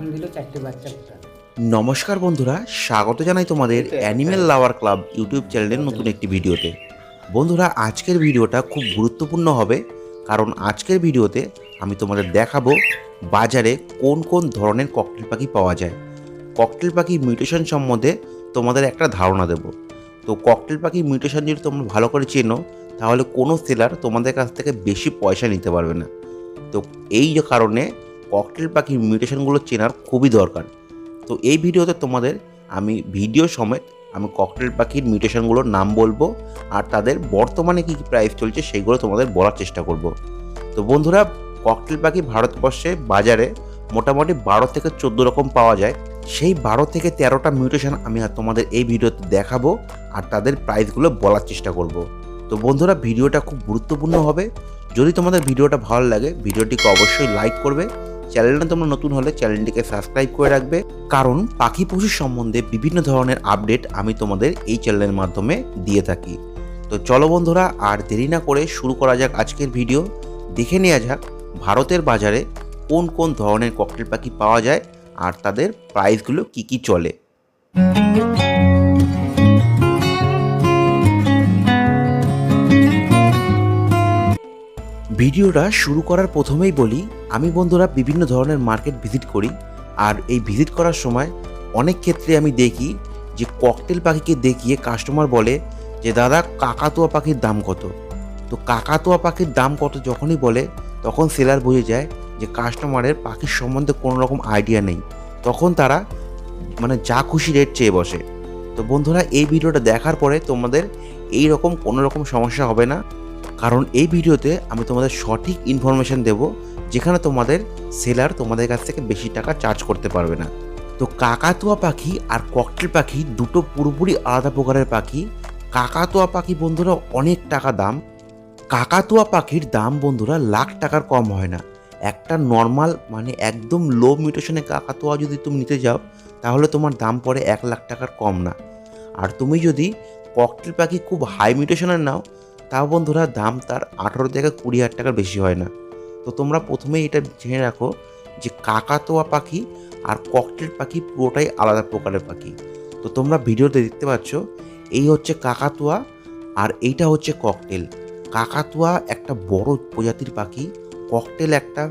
এখন দিল বাচ্চা নমস্কার বন্ধুরা, স্বাগত জানাই তোমাদের অ্যানিমেল লাভার ক্লাব ইউটিউব চ্যানেলের নতুন একটি ভিডিওতে। বন্ধুরা, আজকের ভিডিওটা খুব গুরুত্বপূর্ণ হবে, কারণ আজকের ভিডিওতে আমি তোমাদের দেখাবো বাজারে কোন কোন ধরনের ককটেল পাখি পাওয়া যায়। ককটেল পাখি মিউটেশন সম্বন্ধে তোমাদের একটা ধারণা দেব। তো ককটেল পাখি মিউটেশন যদি তোমরা ভালো করে চেনো, তাহলে কোনো সেলার তোমাদের কাছ থেকে বেশি পয়সা নিতে পারবে না। তো এই কারণে ককটেল পাখির মিউটেশনগুলো চেনার খুবই দরকার। তো এই ভিডিওতে তোমাদের আমি ভিডিও সমেত আমি ককটেল পাখির মিউটেশনগুলোর নাম বলব আর তাদের বর্তমানে কী কী প্রাইস চলছে সেগুলো তোমাদের বলার চেষ্টা করব। তো বন্ধুরা ককটেল পাখি ভারতবর্ষে বাজারে মোটামুটি বারো থেকে চোদ্দ রকম পাওয়া যায়। সেই বারো থেকে তেরোটা মিউটেশন আমি তোমাদের এই ভিডিওতে দেখাবো আর তাদের প্রাইসগুলো বলার চেষ্টা করব। তো বন্ধুরা, ভিডিওটা খুব গুরুত্বপূর্ণ হবে। যদি তোমাদের ভিডিওটা ভালো লাগে, ভিডিওটিকে অবশ্যই লাইক করবে চ্যানেলটা তোমরা নতুন হলে চ্যানেলটিকে সাবস্ক্রাইব করে রাখবে। কারণ পাখি পশু সম্বন্ধে বিভিন্ন ধরনের আপডেট আমি তোমাদের এই চ্যানেলের মাধ্যমে দিয়ে থাকি। তো চলো বন্ধুরা, আর দেরি না করে শুরু করা যাক আজকের ভিডিও। দেখে নেওয়া যাক ভারতের বাজারে কোন কোন ধরনের ককটেল পাখি পাওয়া যায় আর তাদের প্রাইসগুলো কি কি চলে। ভিডিওটা শুরু করার প্রথমেই বলি আমি বন্ধুরা বিভিন্ন ধরনের মার্কেট ভিজিট করি আর এই ভিজিট করার সময় অনেক ক্ষেত্রে আমি দেখি যে ককটেল পাখিকে দেখিয়ে কাস্টমার বলে যে, দাদা, কাকাতুয়া পাখির দাম কত? তো কাকাতুয়া পাখির দাম কত যখনই বলে, তখন সেলার বুঝে যায় যে, কাস্টমারের পাখির সম্বন্ধে কোনো রকম আইডিয়া নেই। তখন তারা মানে যা খুশি রেট চেয়ে বসে। তো বন্ধুরা, এই ভিডিওটা দেখার পরে তোমাদের এই রকম কোনো রকম সমস্যা হবে না। কারণ এই ভিডিওতে আমি তোমাদের সঠিক ইনফরমেশন দেব যেখানে তোমাদের সেলার তোমাদের কাছ থেকে বেশি টাকা চার্জ করতে পারবে না। তো কাকাতুয়া পাখি আর ককটেল পাখি দুটো পুরোপুরি আলাদা প্রকারের পাখি। কাকাতুয়া পাখি বন্ধুরা অনেক টাকা দাম। কাকাতুয়া পাখির দাম বন্ধুরা লাখ টাকার কম হয় না। একটা নর্মাল মানে একদম লো মিউটেশনে কাকাতুয়া যদি তুমি নিতে যাও, তাহলে তোমার দাম পড়ে এক লাখ টাকার কম না। আর তুমি যদি ককটেল পাখি খুব হাই মিউটেশনের নাও, তাও বন্ধুরা দাম তার আঠারো থেকে কুড়ি হাজার টাকার বেশি হয় না। তো তোমরা প্রথমেই এটা জেনে রাখো যে কাকাতোয়া পাখি আর ককটেল পাখি পুরোটাই আলাদা প্রকারের পাখি। তো তোমরা ভিডিওতে দেখতে পাচ্ছ, এই হচ্ছে কাকাতুয়া আর এইটা হচ্ছে ককটেল। কাকাতুয়া একটা বড় প্রজাতির পাখি, ককটেল একটা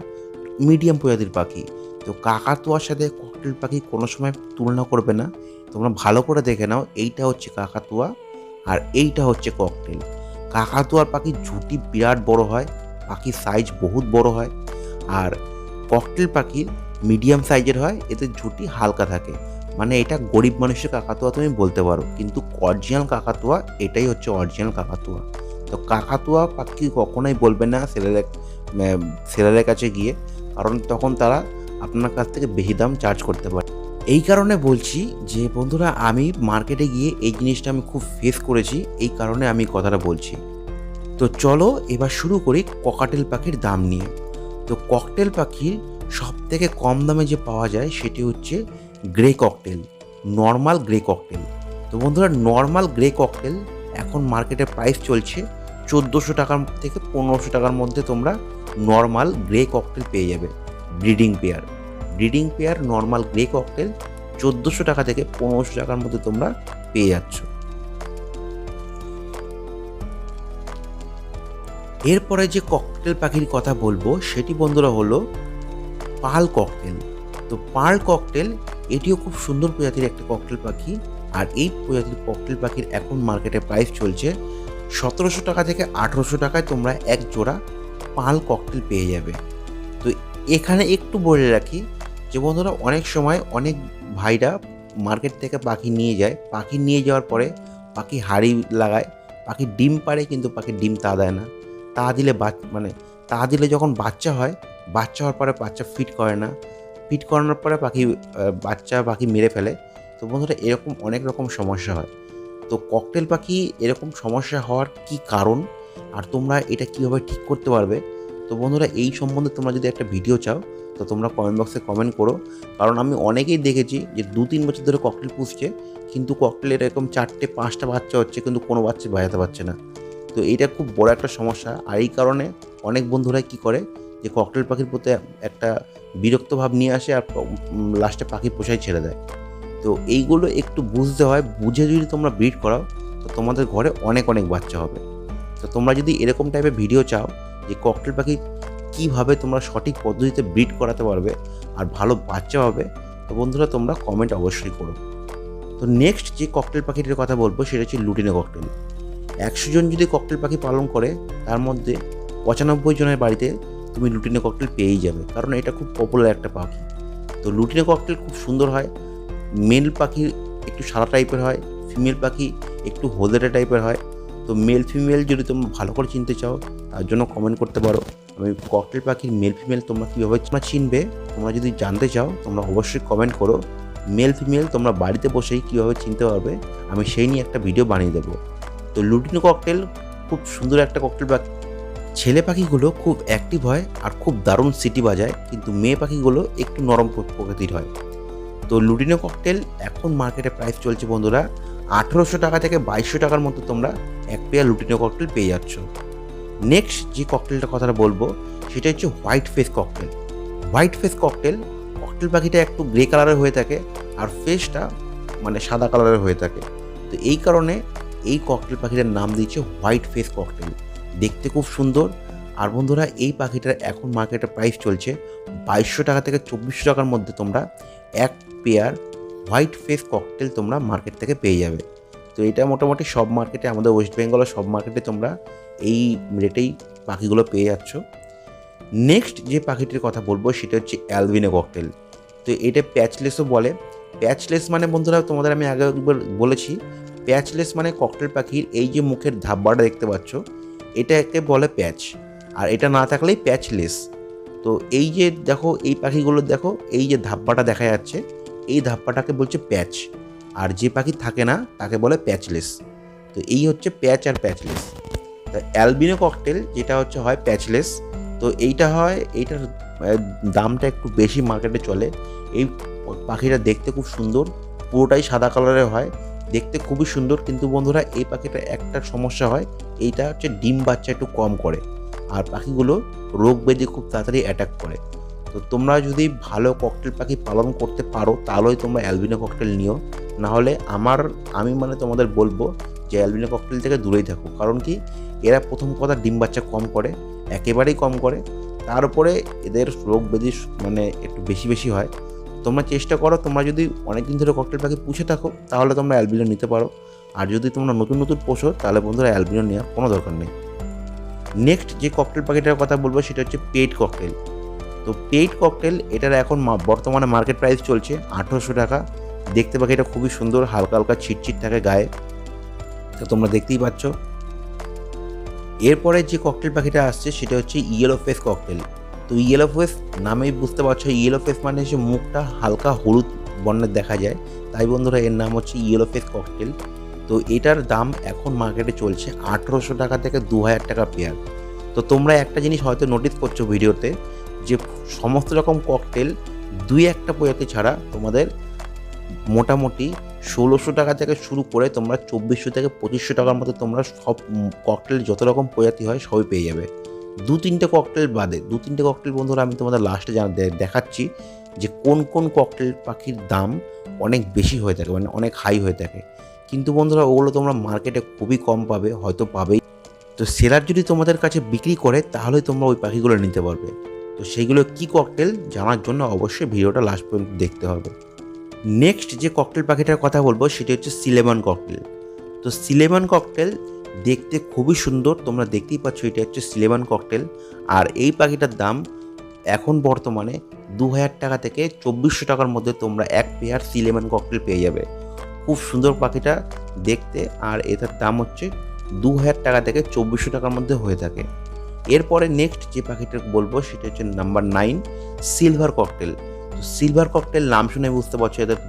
মিডিয়াম প্রজাতির পাখি। তো কাকাতুয়ার সাথে ককটেল পাখি কোনো সময় তুলনা করবে না। তোমরা ভালো করে দেখে নাও, এইটা হচ্ছে কাকাতুয়া আর এইটা হচ্ছে ককটেল। কাকাতুয়ার পাখির ঝুঁটি বিরাট বড় হয় পাখির সাইজ বহুত বড় হয় আর ককটেল পাখির মিডিয়াম সাইজের হয়, এতে ঝুঁটি হালকা থাকে। মানে এটা গরিব মানুষের কাকাতুয়া তুমি বলতে পারো, কিন্তু অরিজিনাল কাকাতুয়া, এটাই হচ্ছে অরিজিনাল কাকাতুয়া। তো কাকাতুয়া পাখি কখনোই বলবে না সেলারের সেলারের কাছে গিয়ে, কারণ তখন তারা আপনার কাছ থেকে বেশি দাম চার্জ করতে পারে। এই কারণে বলছি যে, বন্ধুরা, আমি মার্কেটে গিয়ে এই জিনিসটা আমি খুব ফেস করেছি, এই কারণে আমি কথাটা বলছি। তো চলো এবার শুরু করি ককাটেল পাখির দাম নিয়ে। তো ককটেল পাখির সব থেকে কম দামে যে পাওয়া যায় সেটি হচ্ছে grey cockatiel normal grey cockatiel তো বন্ধুরা নর্মাল গ্রে ককটেল এখন মার্কেটে প্রাইস চলছে চোদ্দোশো টাকার থেকে পনেরোশো টাকার মধ্যে তোমরা নর্মাল গ্রে ককটেল পেয়ে যাবে breeding pair breeding pair normal grey cockatiel চোদ্দোশো টাকা থেকে পনেরোশো টাকার মধ্যে তোমরা পেয়ে যাচ্ছ। এরপরে যে ককটেল পাখির কথা বলব, সেটি বন্ধুরা হলো পাল ককটেল তো পাল ককটেল এটিও খুব সুন্দর প্রজাতির একটা ককটেল পাখি, আর এই প্রজাতির ককটেল পাখির এখন মার্কেটে প্রাইস চলছে সতেরোশো টাকা থেকে আঠেরোশো টাকায় তোমরা এক জোড়া পাল ককটেল পেয়ে যাবে। তো এখানে একটু বলে রাখি যে বন্ধুরা, অনেক সময় অনেক ভাইরা মার্কেট থেকে পাখি নিয়ে যায়। পাখি নিয়ে যাওয়ার পরে পাখি হাড়ি লাগায়, পাখি ডিম পারে কিন্তু পাখি ডিম তা দেয় না। তা দিলে মানে তা দিলে যখন বাচ্চা হয়, বাচ্চা হওয়ার পরে বাচ্চা ফিট করে না। ফিট করানোর পরে পাখি বাচ্চা পাখি মেরে ফেলে। তো বন্ধুরা, এরকম অনেক রকম সমস্যা হয়। তো ককটেল পাখি এরকম সমস্যা হওয়ার কি কারণ? আর তোমরা এটা কীভাবে ঠিক করতে পারবে? তো বন্ধুরা, এই সম্বন্ধে তোমরা যদি একটা ভিডিও চাও, তো তোমরা কমেন্ট বক্সে কমেন্ট করো। কারণ আমি অনেকেই দেখেছি যে দু তিন বছর ধরে ককটেল পুষছে, কিন্তু ককটেলের এরকম চারটে, পাঁচটা বাচ্চা হচ্ছে, কিন্তু কোনো বাচ্চা বাজাতে পারছে না। তো এটা খুব বড় একটা সমস্যা। আর এই কারণে অনেক বন্ধুরাই কি করে যে ককটেল পাখির প্রতি একটা বিরক্ত ভাব নিয়ে আসে আর লাস্টে পাখি পোষায় ছেড়ে দেয়। তো এইগুলো একটু বুঝতে হয়, বুঝে যদি তোমরা ব্রিড করাও, তো তোমাদের ঘরে অনেক অনেক বাচ্চা হবে। তো তোমরা যদি এরকম টাইপের ভিডিও চাও যে ককটেল পাখি কীভাবে তোমরা সঠিক পদ্ধতিতে ব্রিড করাতে পারবে আর ভালো বাচ্চা হবে, তো বন্ধুরা তোমরা কমেন্ট অবশ্যই করো। তো নেক্সট যে ককটেল পাখিটির কথা বলব, সেটা হচ্ছে লুটিনো ককটেল একশো জন যদি ককটেল পাখি পালন করে, তার মধ্যে পঁচানব্বই জনের বাড়িতে তুমি লুটিনে ককটেল পেয়েই যাবে। কারণ এটা খুব পপুলার একটা পাখি। তো লুটিনে ককটেল খুব সুন্দর হয়। মেল পাখি একটু সাদা টাইপের হয় ফিমেল পাখি একটু হলদেটে টাইপের হয়। তো মেল ফিমেল যদি তোমরা ভালো করে চিনতে চাও, তার জন্য কমেন্ট করতে পারো। আমি ককটেল পাখির মেল ফিমেল তোমরা কীভাবে তোমরা চিনবে, তোমরা যদি জানতে চাও, তোমরা অবশ্যই কমেন্ট করো। মেল ফিমেল তোমরা বাড়িতে বসেই কীভাবে চিনতে পারবে, আমি সেই নিয়ে একটা ভিডিও বানিয়ে দেবো। তো লুটিনো ককটেল খুব সুন্দর একটা ককটেল পাখি ছেলে পাখিগুলো খুব অ্যাক্টিভ হয় আর খুব দারুণ সিটি বাজায়, কিন্তু মেয়ে পাখিগুলো একটু নরম প্রকৃতির হয়। তো লুটিনো ককটেল এখন মার্কেটে প্রাইস চলছে বন্ধুরা আঠেরোশো টাকা থেকে বাইশশো টাকার মতো তোমরা এক পেয়ার লুটিনো ককটেল পেয়ে যাচ্ছ। নেক্সট যে ককটেলটার কথাটা বলব, সেটা হচ্ছে white face cockatiel white face cockatiel cockatiel পাখিটা একটু গ্রে কালারের হয়ে থাকে আর ফেসটা মানে সাদা কালারের হয়ে থাকে। তো এই কারণে এই ককটেল পাখিটার নাম দিয়েছে হোয়াইট ফেস ককটেল দেখতে খুব সুন্দর। আর বন্ধুরা, এই পাখিটার এখন মার্কেটে প্রাইস চলছে বাইশশো টাকা থেকে চব্বিশশো টাকার মধ্যে তোমরা এক পেয়ার হোয়াইট ফেস ককটেল তোমরা মার্কেট থেকে পেয়ে যাবে। তো এটা মোটামুটি সব মার্কেটে আমাদের ওয়েস্ট বেঙ্গলের সব মার্কেটে তোমরা এই রেটেই পাখিগুলো পেয়ে যাচ্ছ। নেক্সট যে পাখিটির কথা বলব, সেটা হচ্ছে অ্যালবিনো ককটেল তো এটা প্যাচলেসও বলে। প্যাচলেস মানে বন্ধুরা, তোমাদের আমি আগে একবার বলেছি প্যাচলেস মানে ককটেল পাখির এই যে মুখের ধাব্বাটা দেখতে পাচ্ছ এটাকে বলে প্যাচ। আর এটা না থাকলেই প্যাচলেস। তো এই যে দেখো, এই পাখিগুলো দেখো, এই যে ধাব্বাটা দেখা যাচ্ছে, এই ধাপ্পাটাকে বলছে প্যাচ। আর যে পাখি থাকে না, তাকে বলে প্যাচলেস। তো এই হচ্ছে প্যাচ আর প্যাচলেস। তা অ্যালবিনো ককটেল, যেটা হচ্ছে হয় প্যাচলেস। তো এইটা হয়, এইটার দামটা একটু বেশি মার্কেটে চলে। এই পাখিটা দেখতে খুব সুন্দর, পুরোটাই সাদা কালারের হয়। দেখতে খুবই সুন্দর, কিন্তু বন্ধুরা এই পাখিটা একটা সমস্যা হয়, এইটা হচ্ছে ডিম বাচ্চা একটু কম করে, আর পাখিগুলো রোগ ব্যাধি খুব তাড়াতাড়ি অ্যাটাক করে। তো তোমরা যদি ভালো ককটেল পাখি পালন করতে পারো, তাহলেই তোমরা অ্যালবিনো ককটেল নিও। নাহলে আমার, আমি মানে তোমাদের বলব যে অ্যালবিনো ককটেল থেকে দূরেই থাকো, কারণ কি এরা প্রথম কথা ডিম বাচ্চা কম করে, একেবারেই কম করে। তার উপরে এদের রোগ ব্যাধি মানে একটু বেশি বেশি হয়। তোমরা চেষ্টা করো, তোমরা যদি অনেক দিন ধরে ককটেল পাখি পুষে থাকো, তাহলে তোমরা অ্যালবিনো নিতে পারো। আর যদি তোমরা নতুন নতুন পোষো, তাহলে বন্ধুরা অ্যালবিনো নেওয়ার কোনো দরকার নেই। নেক্সট যে ককটেল পাখিটার কথা বলব, সেটা হচ্ছে পেড ককটেল তো পেইড ককটেল এটার এখন বর্তমানে মার্কেট প্রাইস চলছে আঠেরোশো টাকা। দেখতে পাখি এটা খুবই সুন্দর, হালকা হালকা ছিটছিট থাকে গায়ে। তো তোমরা দেখতেই পাচ্ছ। এরপরে যে ককটেল পাখিটা আসছে, সেটা হচ্ছে ইয়েলো ফেস ককটেল তো ইয়েলো ফেস নামেই বুঝতে পারছ ইয়েলো ফেস মানে হচ্ছে মুখটা হালকা হলুদ বর্ণের দেখা যায়। তাই বন্ধুরা এর নাম হচ্ছে ইয়েলো ফেস ককটেল তো এটার দাম এখন মার্কেটে চলছে আঠেরোশো টাকা থেকে দু হাজার টাকা পেয়ার তো তোমরা একটা জিনিস হয়তো নোটিস করছ ভিডিওতে, যে সমস্ত রকম ককটেল দুই একটা প্রজাতি ছাড়া তোমাদের মোটামুটি ষোলোশো টাকা থেকে শুরু করে তোমরা চব্বিশশো থেকে পঁচিশশো টাকার মতো তোমরা সব ককটেল যত রকম প্রজাতি হয় সবই পেয়ে যাবে। দু তিনটে ককটেল বাদে, দু তিনটে ককটেল বন্ধুরা আমি তোমাদের লাস্টে জানা দেখাচ্ছি যে কোন কোন ককটেল পাখির দাম অনেক বেশি হয়ে থাকে মানে অনেক হাই হয়ে থাকে। কিন্তু বন্ধুরা ওগুলো তোমরা মার্কেটে খুবই কম পাবে, হয়তো পাবেই। তো সেলার যদি তোমাদের কাছে বিক্রি করে তাহলে তোমরা ওই পাখিগুলো নিতে পারবে। তো সেইগুলো কী ককটেল জানার জন্য অবশ্যই ভিডিওটা লাস্ট পর্যন্ত দেখতে হবে। নেক্সট যে ককটেল পাখিটার কথা বলব, সেটি হচ্ছে সিলেমন ককটেল তো সিলেমন ককটেল দেখতে খুবই সুন্দর, তোমরা দেখতেই পাচ্ছ এটা হচ্ছে সিলেমন ককটেল। আর এই পাখিটার দাম এখন বর্তমানে দু হাজার টাকা থেকে চব্বিশশো টাকার মধ্যে তোমরা এক পেয়ার সিলেমন ককটেল পেয়ে যাবে। খুব সুন্দর পাখিটা দেখতে, আর এটার দাম হচ্ছে দু হাজার টাকা থেকে চব্বিশশো টাকার মধ্যে হয়ে থাকে। এরপরে নেক্সট যে পাখিটা বলব, সেটা হচ্ছে নাম্বার নাইন সিলভার ককটেল তো সিলভার ককটেল নাম শুনে বুঝতে পারছ, এদের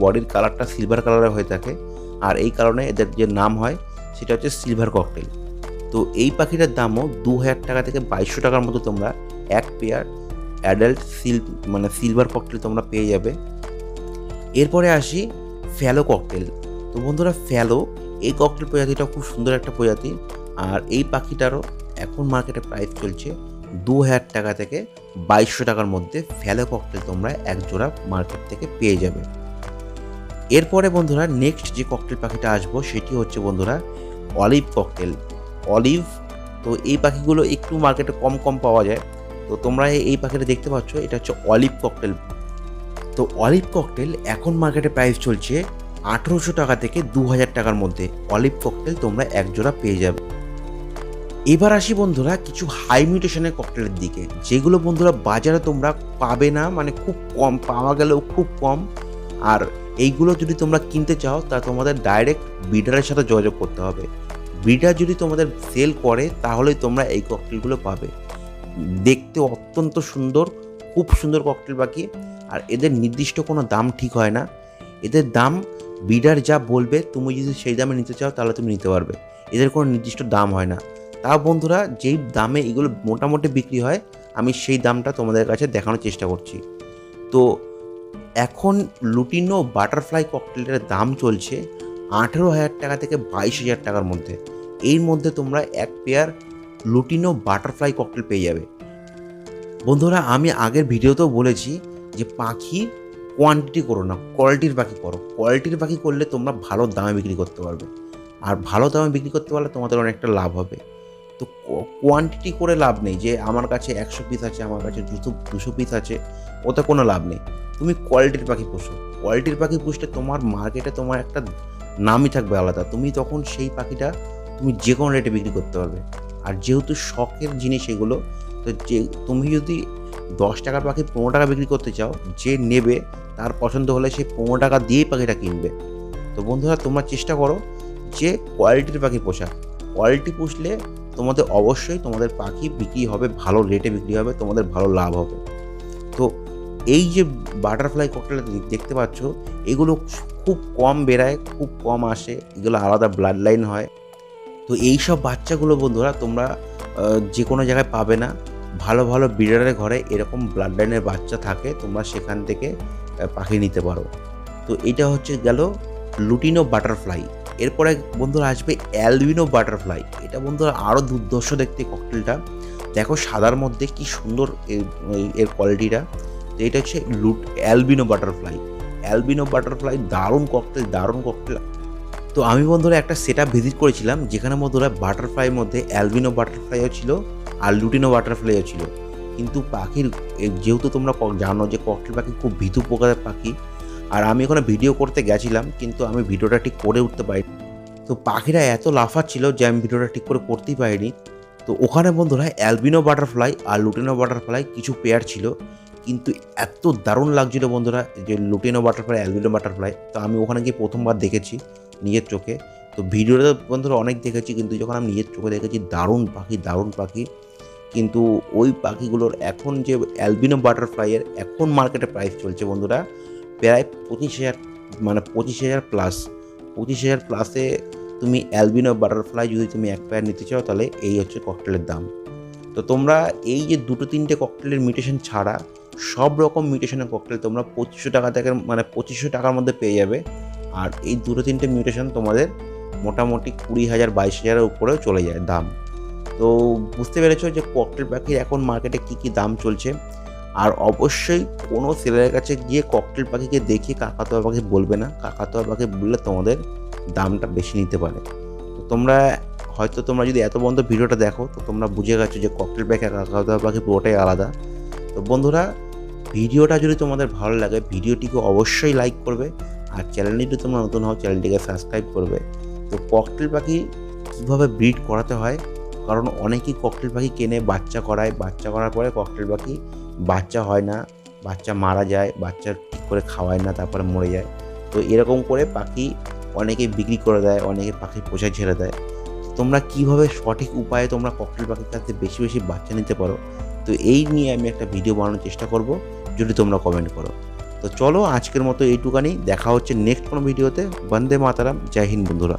বডির কালারটা সিলভার কালারের হয়ে থাকে। আর এই কারণে এদের যে নাম হয় সেটা হচ্ছে সিলভার ককটেল তো এই পাখিটার দামও দু হাজার টাকা থেকে বাইশশো টাকার মতো তোমরা এক পেয়ার অ্যাডাল্ট সিল মানে সিলভার ককটেল তোমরা পেয়ে যাবে। এরপরে আসি ফ্যালো ককটেল তো বন্ধুরা ফ্যালো এই ককটেল প্রজাতিটা খুব সুন্দর একটা প্রজাতি। আর এই পাখিটারও এখন মার্কেটে প্রাইস চলছে দু হাজার টাকা থেকে বাইশশো টাকার মধ্যে ফ্যালো ককটেল তোমরা এক জোড়া মার্কেট থেকে পেয়ে যাবে। এরপরে বন্ধুরা নেক্সট যে ককটেল পাখিটা আসব, সেটি হচ্ছে বন্ধুরা অলিভ ককটেল। অলিভ, তো এই পাখিগুলো একটু মার্কেটে কম কম পাওয়া যায়। তো তোমরা এই- পাখিটা দেখতে পাচ্ছ, এটা হচ্ছে অলিভ ককটেল। তো অলিভ ককটেল এখন মার্কেটে প্রাইস চলছে আঠেরোশো টাকা থেকে দু হাজার টাকার মধ্যে। অলিভ ককটেল তোমরা এক জোড়া পেয়ে যাবে। এবার আসি বন্ধুরা কিছু হাই মিউটেশনের ককটেলের দিকে, যেগুলো বন্ধুরা বাজারে তোমরা পাবে না মানে খুব কম, পাওয়া গেলেও খুব কম। আর এইগুলো যদি তোমরা কিনতে চাও, তা তোমাদের ডাইরেক্ট বিডারের সাথে যোগাযোগ করতে হবে। বিডার যদি তোমাদের সেল করে, তাহলেই তোমরা এই ককটেলগুলো পাবে। দেখতে অত্যন্ত সুন্দর, খুব সুন্দর ককটেল পাখি আর এদের নির্দিষ্ট কোনো দাম ঠিক হয় না। এদের দাম বিডার যা বলবে, তুমি যদি সেই দামে নিতে চাও, তাহলে তুমি নিতে পারবে। এদের কোনো নির্দিষ্ট দাম হয় না। তা বন্ধুরা, যেই দামে এগুলো মোটামুটি বিক্রি হয়, আমি সেই দামটা তোমাদের কাছে দেখানোর চেষ্টা করছি। তো এখন লুটিনো বাটারফ্লাই ককটেলের দাম চলছে আঠেরো হাজার টাকা থেকে বাইশ হাজার টাকার মধ্যে। এর মধ্যে তোমরা এক পেয়ার লুটিনো বাটারফ্লাই ককটেল পেয়ে যাবে। বন্ধুরা, আমি আগের ভিডিওতেও বলেছি যে পাখি কোয়ান্টিটি করো না কোয়ালিটির পাখি করো। কোয়ালিটির পাখি করলে তোমরা ভালো দামে বিক্রি করতে পারবে। আর ভালো দামে বিক্রি করতে পারলে তোমাদের অনেকটা লাভ হবে। তো কোয়ান্টিটি করে লাভ নেই, যে আমার কাছে একশো পিস আছে, আমার কাছে দুশো দুশো পিস আছে, ওতে কোনো লাভ নেই। তুমি কোয়ালিটির পাখি পোষো। কোয়ালিটির পাখি পুষলে তোমার মার্কেটে তোমার একটা নামই থাকবে আলাদা। তুমি তখন সেই পাখিটা তুমি যে কোনো রেটে বিক্রি করতে পারবে। আর যেহেতু শখের জিনিস এগুলো, তো যে, তুমি যদি দশ টাকার পাখি পনেরো টাকা বিক্রি করতে চাও, যে নেবে, তার পছন্দ হলে সে পনেরো টাকা দিয়েই পাখিটা কিনবে। তো বন্ধুরা, তোমরা চেষ্টা করো যে কোয়ালিটির পাখি পোষা। কোয়ালিটি পুষলে তোমাদের অবশ্যই তোমাদের পাখি বিক্রি হবে, ভালো রেটে বিক্রি হবে, তোমাদের ভালো লাভ হবে। তো এই যে বাটারফ্লাই ককটেল দেখতে পাচ্ছ, এগুলো খুব কম বেরায় খুব কম আসে, এগুলো আলাদা ব্লাড লাইন হয়। তো এই সব বাচ্চাগুলো বন্ধুরা তোমরা যে কোনো জায়গায় পাবে না। ভালো ভালো ব্রিডারের ঘরে এরকম ব্লাড লাইনের বাচ্চা থাকে, তোমরা সেখান থেকে পাখি নিতে পারো। তো এটা হচ্ছে গেল লুটিনো বাটারফ্লাই এরপরে বন্ধুরা আসবে অ্যালবিনো বাটারফ্লাই এটা বন্ধুরা আরও দুর্ধর্ষ দেখতে ককটেলটা দেখো সাদার মধ্যে কি সুন্দর এর কোয়ালিটিটা তো এটা হচ্ছে লুট অ্যালবিনো বাটারফ্লাই অ্যালবিনো বাটারফ্লাই দারুণ ককটেল দারুণ ককটেল তো আমি বন্ধুরা একটা সেট ভিজিট করেছিলাম যেখানে বন্ধুরা বাটারফ্লাইয়ের মধ্যে অ্যালবিনো বাটারফ্লাইও ছিল আর লুটিনো বাটারফ্লাইও ছিল। কিন্তু পাখির যেহেতু তোমরা জানো যে ককটেল পাখি খুব ভীতু প্রকারের পাখি, আর আমি ওখানে ভিডিও করতে গেছিলাম, কিন্তু আমি ভিডিওটা ঠিক করে উঠতে পারিনি তো পাখিরা এত লাফাচ্ছিল যে আমি ভিডিওটা ঠিক করে করতেই পারিনি। তো ওখানে বন্ধুরা অ্যালবিনো বাটারফ্লাই আর লুটিনো বাটারফ্লাই কিছু পেয়ার ছিল, কিন্তু এত দারুণ লাগছিল বন্ধুরা যে লুটিনো বাটারফ্লাই অ্যালবিনো বাটারফ্লাই তো আমি ওখানে গিয়ে প্রথমবার দেখেছি। নিজের চোখে। তো ভিডিওতে বন্ধুরা অনেক দেখেছি, কিন্তু যখন আমি নিজের চোখে দেখেছি, দারুণ পাখি দারুণ পাখি। কিন্তু ওই পাখিগুলোর এখন যে অ্যালবিনো বাটারফ্লাইয়ের এখন মার্কেটে প্রাইস চলছে বন্ধুরা, প্রায় পঁচিশ হাজার মানে পঁচিশ হাজার প্লাস পঁচিশ হাজার প্লাসে তুমি অ্যালবিনো বাটারফ্লাই যদি তুমি এক পেয়ার নিতে চাও, তাহলে এই হচ্ছে ককটেলের দাম। তো তোমরা এই যে দুটো তিনটে ককটেলের মিউটেশন ছাড়া সব রকম মিউটেশনের ককটেল তোমরা পঁচিশশো টাকা থেকে মানে পঁচিশশো টাকার মধ্যে পেয়ে যাবে। আর এই দুটো তিনটে মিউটেশন তোমাদের মোটামুটি কুড়ি হাজার বাইশ হাজারের উপরেও চলে যায় দাম। তো বুঝতে পেরেছ যে ককটেল পাখির এখন মার্কেটে কী কী দাম চলছে? আর অবশ্যই কোনো সেলের কাছে গিয়ে ককটেল পাখিকে দেখিয়ে কাকাতোয়া পাখি বলবে না। কাকাতোয়া পাখি বললে তোমাদের দামটা বেশি নিতে পারে। তো তোমরা হয়তো তোমরা যদি এত বন্ধ ভিডিওটা দেখো, তো তোমরা বুঝে গেছো যে ককটেল পাখি আর কাকাতোয়া পাখি পুরোটাই আলাদা। তো বন্ধুরা, ভিডিওটা যদি তোমাদের ভালো লাগে, ভিডিওটিকে অবশ্যই লাইক করবে। আর চ্যানেলটি তোমরা নতুন হও, চ্যানেলটিকে সাবস্ক্রাইব করবে। তো ককটেল পাখি কীভাবে ব্রিড করাতে হয়? কারণ অনেকেই ককটেল পাখি কেনে, বাচ্চা করায়। বাচ্চা করার পরে ককটেল পাখি বাচ্চা হয় না, বাচ্চা মারা যায়, বাচ্চা ঠিক করে খাওয়ায় না, তারপরে মরে যায়। তো এরকম করে পাখি অনেকে বিক্রি করে দেয়, অনেকে পাখি পোষায় ছেড়ে দেয়। তোমরা কীভাবে সঠিক উপায়ে তোমরা ককটেল পাখির কাছে বেশি বেশি বাচ্চা নিতে পারো? তো এই নিয়ে আমি একটা ভিডিও বানানোর চেষ্টা করব। যদি তোমরা কমেন্ট করো। তো চলো আজকের মতো এইটুকানি, দেখা হচ্ছে নেক্সট কোনো ভিডিওতে। বন্দে মাতারাম, জয় হিন্দ বন্ধুরা।